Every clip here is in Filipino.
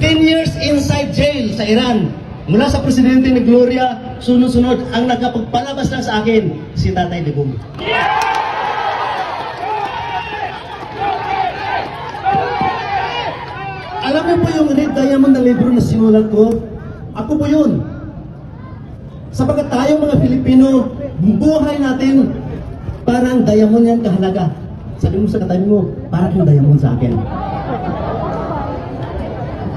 10 years inside jail sa Iran. Mula sa presidente ni Gloria, sunod-sunod, ang nakapagpalabas lang sa akin, si Tatay Digong. Alam niyo po yung Red Diamond na libro na sinulat ko? Ako po yun. Sapagkat tayo mga Pilipino, buhay natin parang diamond yan kahalaga. Sabi mo sa katabi mo, parang yung diamond sa akin.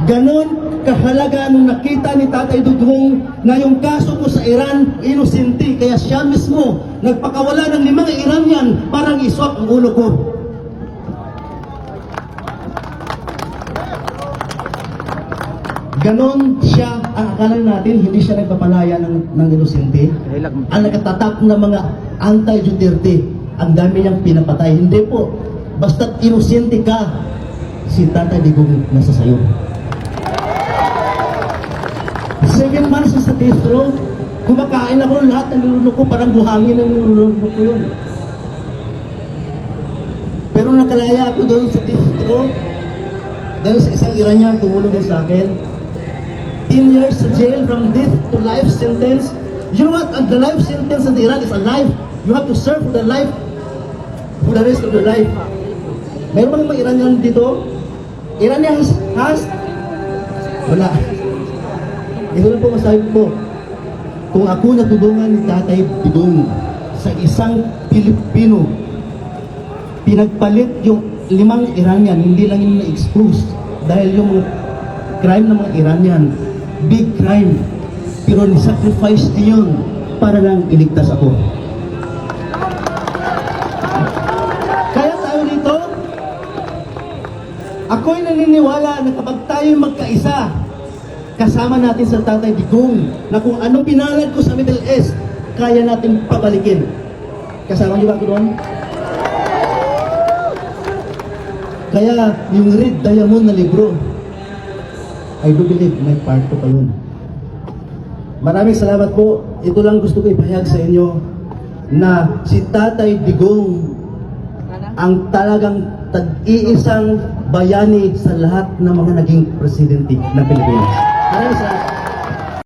Ganon kahalaga nung nakita ni Tatay Dugong na yung kaso ko sa Iran, inosente. Kaya siya mismo nagpakawala ng limang Iranian parang iswak ang ulo ko. Ganon siya, ang akala natin, hindi siya nagpapalaya ng, ng inosente. Ang nagtatak ng mga anti-Duterte, ang dami niyang pinapatay. Hindi po, basta't inosente ka, si Tatay Digong nasa sayo. Seven months sa death row, kumakain ako lahat ng nilunok ko, parang buhangin ang nilunok ko yun. Pero nakalaya ako doon sa death row, dahil sa isang Iranian tumulong din sa akin. 10 years sa jail from death to life sentence. You know what? And the life sentence in Iran is a life. You have to serve for the life for the rest of your life. Meron ba mga Iranian dito? Iranian has wala. Lang po masabi ko. Kung ako natulungan ni Tatay Bidong sa isang Pilipino, pinagpalit yung limang Iranian, hindi lang yung na-expose. Dahil yung mga crime ng mga Iranian, big crime. Pero ni-sacrifice niya yun para lang iligtas ako. Kaya tayo dito, ako'y naniniwala na kapag tayo magkaisa, kasama natin sa Tatay Digong, na kung anong pinalad ko sa Middle East, kaya natin pabalikin. Kasama niyo ba ako doon? Kaya yung Red Diamond na libro, I do believe may part ko pa. Maraming salamat po. Ito lang gusto ko ipahayag sa inyo na si Tatay Digong ang talagang tag-iisang bayani sa lahat ng mga naging presidente ng Pilipinas. Maraming salamat.